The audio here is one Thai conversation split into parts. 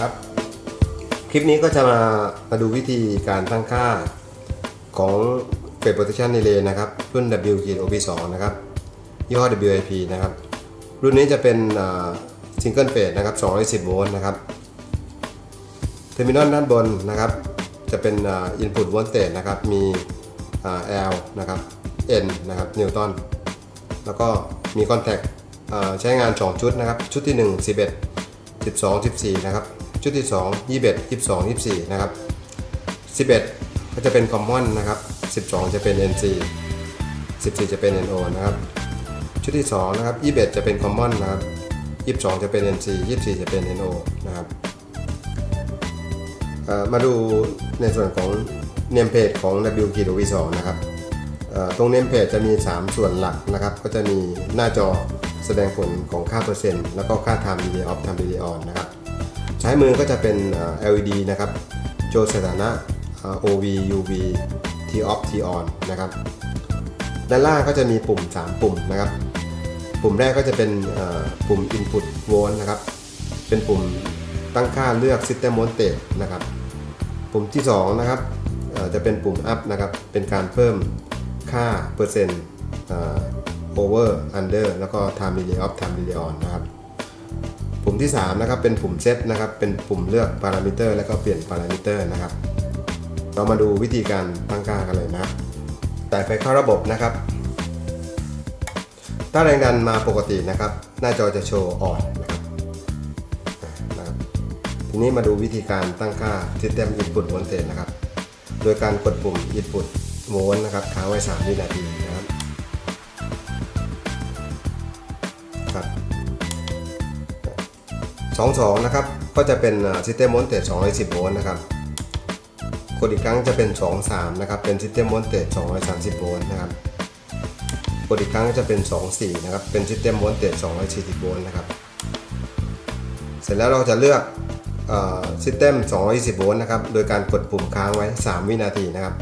ครับ คลิปนี้ก็จะมามาดูวิธีการตั้งค่าของเฟสโปรเทคชันในเลนะครับ รุ่น W OP2 นะครับ ยี่ห้อ WIP นะครับ รุ่นนี้จะเป็นซิงเกิลเฟสนะครับ210โวลต์นะครับเทอร์มินอลด้านบนนะครับ จะเป็นอินพุตโวลเตจนะครับมี L นะครับ N นะครับนิวตันแล้วก็มีคอนแทคใช้งาน 2 ชุดนะครับ ชุดที่ 1 11 12 14 นะครับ ชุดที่ 2 21 22 24 นะครับ 11 ก็จะเป็น Common นะครับ 12 จะเป็น NC 14 จะเป็น NO นะครับ ชุดที่ 2 นะครับ 21 จะเป็น Common นะครับ 22 จะเป็น NC 24 จะเป็น NO นะครับมาดูในส่วนของเนมเพจของ W k v 2 นะครับตรงเนมเพจจะมี 3 ส่วนหลักนะครับ ก็จะมีหน้าจอแสดงผลของค่าเปอร์เซ็นต์ แล้วก็ค่า time delay off time delay on นะครับ ใช้มือก็จะเป็น LED นะครับโชว์สถานะ OV UV T off T on นะครับด้านล่างก็จะมีปุ่ม 3 ปุ่มนะครับ ปุ่มแรกก็จะเป็นปุ่ม input volt นะครับ เป็นปุ่มตั้งค่าเลือก system voltage นะครับ ปุ่มที่ 2 นะครับจะเป็นปุ่ม up นะครับ เป็นการเพิ่มค่าเปอร์เซ็นต์ over under แล้วก็ time delay off time delay on นะครับ ปุ่มที่3นะครับเป็นปุ่มเซตนะครับเป็นปุ่มเลือกพารามิเตอร์ แล้วก็เปลี่ยนพารามิเตอร์นะครับ เรามาดูวิธีการตั้งค่ากันเลยนะแต่ไฟเข้าระบบนะครับ ถ้าแรงดันมาปกตินะครับ หน้าจอจะโชว์อ่อนนะครับนะรบทีนี้มาดูวิธีการตั้งค่า System Input Voltage นะครับ โดยการกดปุ่ม Input Volt นะครับค้างไว้ 3 วินาทีนะครับครับ 22 นะครับ ก็จะเป็น System Voltage 210 โวลต์นะครับกดอีกครั้งจะเป็น 23 นะครับ เป็น System Voltage 230 โวลต์นะครับกดอีกครั้งจะเป็น 24 นะครับ เป็น System Voltage 240 โวลต์นะครับ เสร็จแล้วเราจะเลือกเอ่อ System 220 โวลต์นะครับ โดยการกดปุ่มค้างไว้ 3 วินาทีนะครับ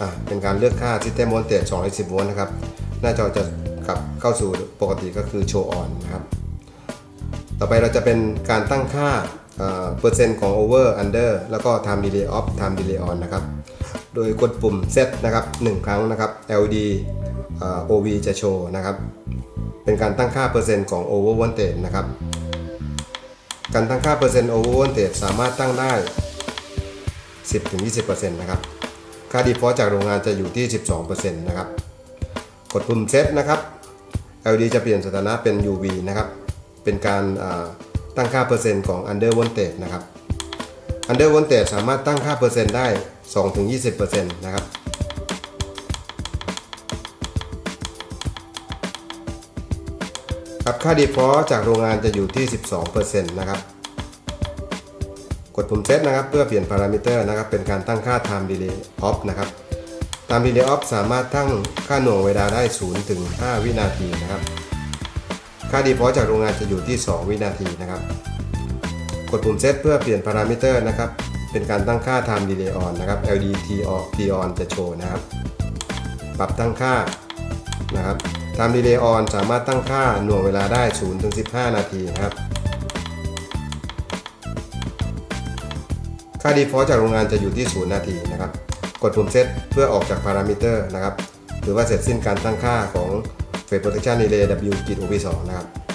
อ่าเป็นการเลือกค่า System Voltage 220 โวลต์นะครับ หน้าจอจะกลับเข้าสู่ปกติก็คือโชว์ออนนะครับ ต่อไปเราจะเป็นการตั้งค่าเปอร์เซ็นต์ของ over under แล้วก็ time delay off time delay on นะครับ โดยกดปุ่ม set นะครับ 1 ครั้งนะครับ LED OV จะโชว์นะครับ เป็นการตั้งค่าเปอร์เซ็นต์ของ over voltage นะครับ การตั้งค่าเปอร์เซ็นต์ over voltage สามารถตั้งได้ 10-20%นะครับ ค่า default จากโรงงานจะอยู่ที่ 12%นะครับ กดปุ่ม set นะครับ LED จะเปลี่ยนสถานะเป็น UV นะครับ เป็นการตั้งค่าเปอร์เซ็นต์ของ under voltage นะครับ under voltage สามารถตั้งค่าเปอร์เซ็นต์ได้ 2-20%นะครับครับค่า default จากโรงงานจะอยู่ที่ 12%นะครับกดปุ่มเซตนะครับ เพื่อเปลี่ยนพารามิเตอร์นะครับ เป็นการตั้งค่า time delay off นะครับ time delay off สามารถตั้งค่าหน่วงเวลาได้ 0 ถึง 5 วินาทีนะครับ ค่า default จากโรงงานจะอยู่ที่ 2 วินาทีนะครับ กดปุ่มเซตเพื่อเปลี่ยนพารามิเตอร์นะครับ เป็นการตั้งค่า time delay on นะครับ LDT on T on จะโชว์นะครับ ปรับตั้งค่านะครับ time delay on สามารถตั้งค่าหน่วงเวลาได้ 0 ถึง 15 นาทีนะครับ ค่า default จากโรงงานจะอยู่ที่ 0 นาทีนะครับ กดปุ่มเซตเพื่อออกจากพารามิเตอร์นะครับถือว่าเสร็จสิ้นการตั้งค่าของ เฟสโปรเทคชันใน AW อพีสองนะครับ